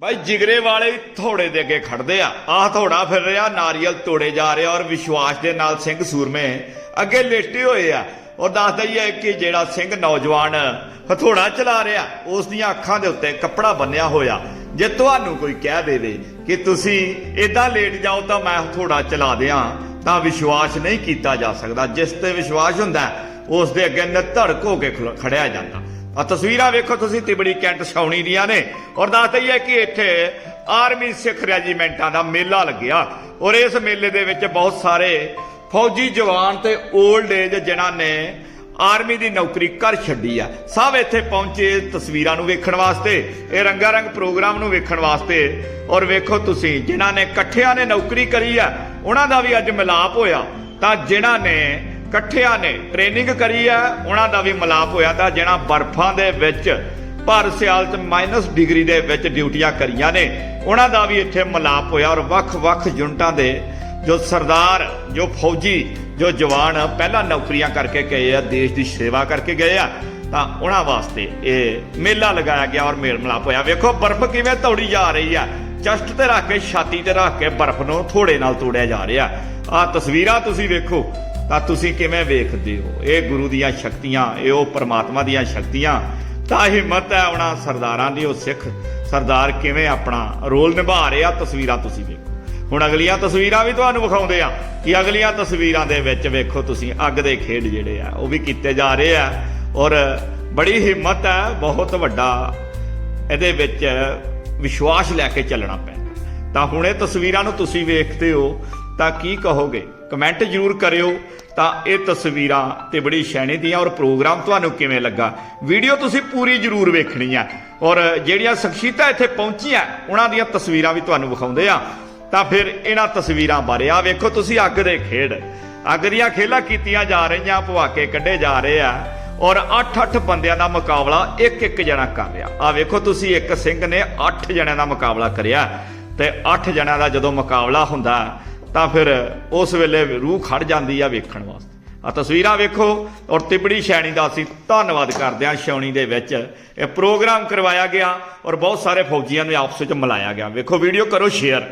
ਭਾਈ ਜਿਗਰੇ ਵਾਲੇ ਥੋੜੇ ਦੇ ਅੱਗੇ ਖੜਦੇ ਆ। ਆਹ ਥੋੜਾ ਫਿਰ ਰਿਹਾ, ਨਾਰੀਅਲ ਤੋੜੇ ਜਾ ਰਿਹਾ ਔਰ ਵਿਸ਼ਵਾਸ ਦੇ ਨਾਲ ਸਿੰਘ ਸੂਰਮੇ ਅੱਗੇ ਲੇਟੇ ਹੋਏ ਆ। ਔਰ ਦੱਸਦਾ ਹੀ ਹੈ ਕਿ ਜਿਹੜਾ ਸਿੰਘ ਨੌਜਵਾਨ ਹਥੋੜਾ ਚਲਾ ਰਿਹਾ, ਉਸ ਦੀਆਂ ਅੱਖਾਂ ਦੇ ਉੱਤੇ ਕੱਪੜਾ ਬੰਨਿਆ ਹੋਇਆ। ਜੇ ਤੁਹਾਨੂੰ ਕੋਈ ਕਹਿ ਦੇਵੇ ਕਿ ਤੁਸੀਂ ਇਦਾਂ ਲੇਟ ਜਾਓ ਤਾਂ ਮੈਂ ਹਥੋੜਾ ਚਲਾ ਦਿਆਂ, ਤਾਂ ਵਿਸ਼ਵਾਸ ਨਹੀਂ ਕੀਤਾ ਜਾ ਸਕਦਾ। ਜਿਸ ਤੇ ਵਿਸ਼ਵਾਸ ਹੁੰਦਾ, ਉਸ ਦੇ ਅੱਗੇ ਨਿਧੜਕ ਹੋ ਕੇ ਖਲੋ- ਖੜਿਆ ਜਾਂਦਾ। ਆ ਤਸਵੀਰਾਂ ਵੇਖੋ ਤੁਸੀਂ ਤਿਬੜੀ ਕੈਂਟ ਛਾਉਣੀ ਦੀਆਂ ਨੇ। ਔਰ ਦੱਸਦਾ ਹੀ ਹੈ ਕਿ ਇੱਥੇ ਆਰਮੀ ਸਿੱਖ ਰੈਜੀਮੈਂਟਾਂ ਦਾ ਮੇਲਾ ਲੱਗਿਆ। ਔਰ ਇਸ ਮੇਲੇ ਦੇ ਵਿੱਚ ਬਹੁਤ ਸਾਰੇ ਫੌਜੀ ਜਵਾਨ ਤੇ 올ਡ ਏਜ ਜਿਨ੍ਹਾਂ ਨੇ ਆਰਮੀ ਦੀ ਨੌਕਰੀ ਕਰ ਛੱਡੀ ਆ। ਸਭ ਇੱਥੇ ਪਹੁੰਚੇ ਤਸਵੀਰਾਂ ਨੂੰ ਵੇਖਣ ਵਾਸਤੇ, ਇਹ ਰੰਗਾ ਰੰਗ ਪ੍ਰੋਗਰਾਮ ਨੂੰ ਵੇਖਣ ਵਾਸਤੇ। ਔਰ ਵੇਖੋ ਤੁਸੀਂ, ਜਿਨ੍ਹਾਂ ਨੇ ਇਕੱਠਿਆਂ ਨੇ ਨੌਕਰੀ ਕਰੀ ਆ, ਉਹਨਾਂ ਦਾ ਵੀ ਅੱਜ ਮਿਲਾਪ ਹੋਇਆ। ਤਾਂ ਜਿਨ੍ਹਾਂ ਨੇ ਇਕੱਠਿਆਂ ਨੇ ਟ੍ਰੇਨਿੰਗ ਕਰੀ ਹੈ ਉਹਨਾਂ ਦਾ ਵੀ ਮਿਲਾਪ ਹੋਇਆ ਤਾਂ ਜਿਹੜਾ ਬਰਫਾਂ ਦੇ ਵਿੱਚ ਭਰ ਸਿਆਲ ਚ ਮਾਈਨਸ ਡਿਗਰੀ ਦੇ ਵਿੱਚ ਡਿਊਟੀਆਂ ਕਰੀਆਂ ਨੇ, ਉਹਨਾਂ ਦਾ ਵੀ ਇੱਥੇ ਮਿਲਾਪ ਹੋਇਆ ਔਰ ਵੱਖ-ਵੱਖ ਯੂਨਿਟਾਂ ਦੇ ਜੋ ਸਰਦਾਰ, ਜੋ ਫੌਜੀ, ਜੋ ਜਵਾਨ ਪਹਿਲਾਂ ਨੌਕਰੀਆਂ ਕਰਕੇ ਗਏ ਆ, ਦੇਸ਼ ਦੀ ਸੇਵਾ ਕਰਕੇ ਗਏ ਆ, ਤਾਂ ਉਹਨਾਂ ਵਾਸਤੇ ਇਹ ਮੇਲਾ ਲਗਾਇਆ ਗਿਆ ਔਰ ਮੇਲ ਮਿਲਾਪ ਹੋਇਆ। ਵੇਖੋ, ਬਰਫ਼ ਕਿਵੇਂ ਤੌੜੀ ਜਾ ਰਹੀ ਆ। ਚਸਟ ਤੇ ਰੱਖ ਕੇ, ਛਾਤੀ ਤੇ ਰੱਖ ਕੇ ਬਰਫ਼ ਨੂੰ ਥੋੜੇ ਨਾਲ ਤੋੜਿਆ ਜਾ ਰਿਹਾ। ਆ ਤਸਵੀਰਾਂ ਤੁਸੀਂ ਵੇਖੋ ਤਾਂ ਤੁਸੀਂ ਕਿਵੇਂ ਵੇਖਦੇ ਹੋ? ਇਹ ਗੁਰੂ ਦੀਆਂ ਸ਼ਕਤੀਆਂ, ਇਹ ਉਹ ਪਰਮਾਤਮਾ ਦੀਆਂ ਸ਼ਕਤੀਆਂ। ਤਾਂ ਹਿੰਮਤ ਹੈ ਉਹਨਾਂ ਸਰਦਾਰਾਂ ਦੀ, ਉਹ ਸਿੱਖ ਸਰਦਾਰ ਕਿਵੇਂ ਆਪਣਾ ਰੋਲ ਨਿਭਾ ਰਹੇ ਆ, ਤਸਵੀਰਾਂ ਤੁਸੀਂ ਵੇਖੋ। ਹੁਣ ਅਗਲੀਆਂ ਤਸਵੀਰਾਂ ਵੀ ਤੁਹਾਨੂੰ ਵਿਖਾਉਂਦੇ ਆ ਕਿ ਅਗਲੀਆਂ ਤਸਵੀਰਾਂ ਦੇ ਵਿੱਚ ਵੇਖੋ ਤੁਸੀਂ, ਅੱਗ ਦੇ ਖੇਡ ਜਿਹੜੇ ਆ, ਉਹ ਵੀ ਕੀਤੇ ਜਾ ਰਹੇ ਆ। ਔਰ ਬੜੀ ਹਿੰਮਤ ਹੈ, ਬਹੁਤ ਵੱਡਾ ਇਹਦੇ ਵਿੱਚ ਵਿਸ਼ਵਾਸ ਲੈ ਕੇ ਚੱਲਣਾ ਪੈਂਦਾ। ਤਾਂ ਹੁਣ ਇਹ ਤਸਵੀਰਾਂ ਨੂੰ ਤੁਸੀਂ ਵੇਖਦੇ ਹੋ, ਤਾਂ ਕੀ ਕਹੋਗੇ? ਕਮੈਂਟ ਜ਼ਰੂਰ ਕਰਿਓ ਤਾਂ ਇਹ ਤਸਵੀਰਾਂ ਤੇ ਬੜੀ ਸ਼ੈਣੀ ਦੀਆਂ ਔਰ ਪ੍ਰੋਗਰਾਮ ਤੁਹਾਨੂੰ ਕਿਵੇਂ ਲੱਗਾ। ਵੀਡੀਓ ਤੁਸੀਂ ਪੂਰੀ ਜ਼ਰੂਰ ਵੇਖਣੀ ਆ। ਔਰ ਜਿਹੜੀਆਂ ਸ਼ਖਸੀਅਤਾਂ ਇੱਥੇ ਪਹੁੰਚੀਆਂ, ਉਹਨਾਂ ਦੀਆਂ ਤਸਵੀਰਾਂ ਵੀ ਤੁਹਾਨੂੰ ਵਿਖਾਉਂਦੇ ਆ। ਤਾਂ ਫਿਰ ਇਹਨਾਂ ਤਸਵੀਰਾਂ ਬਾਰੇ ਆ ਵੇਖੋ ਤੁਸੀਂ ਅੱਗ ਦੇ ਖੇਡ। ਅੱਗ ਦੀਆਂ ਖੇਲਾਂ ਕੀਤੀਆਂ ਜਾ ਰਹੀਆਂ ਭਵਾਕੇ ਕੱਢੇ ਜਾ ਰਹੇ ਆ। ਔਰ 8-8 ਬੰਦਿਆਂ ਦਾ ਮੁਕਾਬਲਾ ਇੱਕ ਇੱਕ ਜਣਾ ਕਰ ਰਿਹਾ। ਆ ਵੇਖੋ ਤੁਸੀਂ ਇੱਕ ਸਿੰਘ ਨੇ 8 ਜਣਿਆਂ ਦਾ ਮੁਕਾਬਲਾ ਕਰਿਆ। ਤੇ 8 ਜਣਿਆਂ ਦਾ ਜਦੋਂ ਮੁਕਾਬਲਾ ਹੁੰਦਾ ਤਾਂ ਫਿਰ ਉਸ ਵੇਲੇ ਰੂਹ ਖੜ ਜਾਂਦੀ ਆ ਵੇਖਣ ਵਾਸਤੇ। ਆ ਤਸਵੀਰਾਂ ਵੇਖੋ ਔਰ ਤਿਬੜੀ ਸ਼ੈਣੀ ਦਾ ਅਸੀਂ ਧੰਨਵਾਦ ਕਰਦੇ ਹਾਂ ਛਾਉਣੀ ਦੇ ਵਿੱਚ। ਇਹ ਪ੍ਰੋਗਰਾਮ ਕਰਵਾਇਆ ਗਿਆ ਔਰ ਬਹੁਤ ਸਾਰੇ ਫੌਜੀਆਂ ਨੂੰ ਆਪਸ ਵਿੱਚ ਮਿਲਾਇਆ ਗਿਆ। ਵੇਖੋ ਵੀਡੀਓ ਕਰੋ ਸ਼ੇਅਰ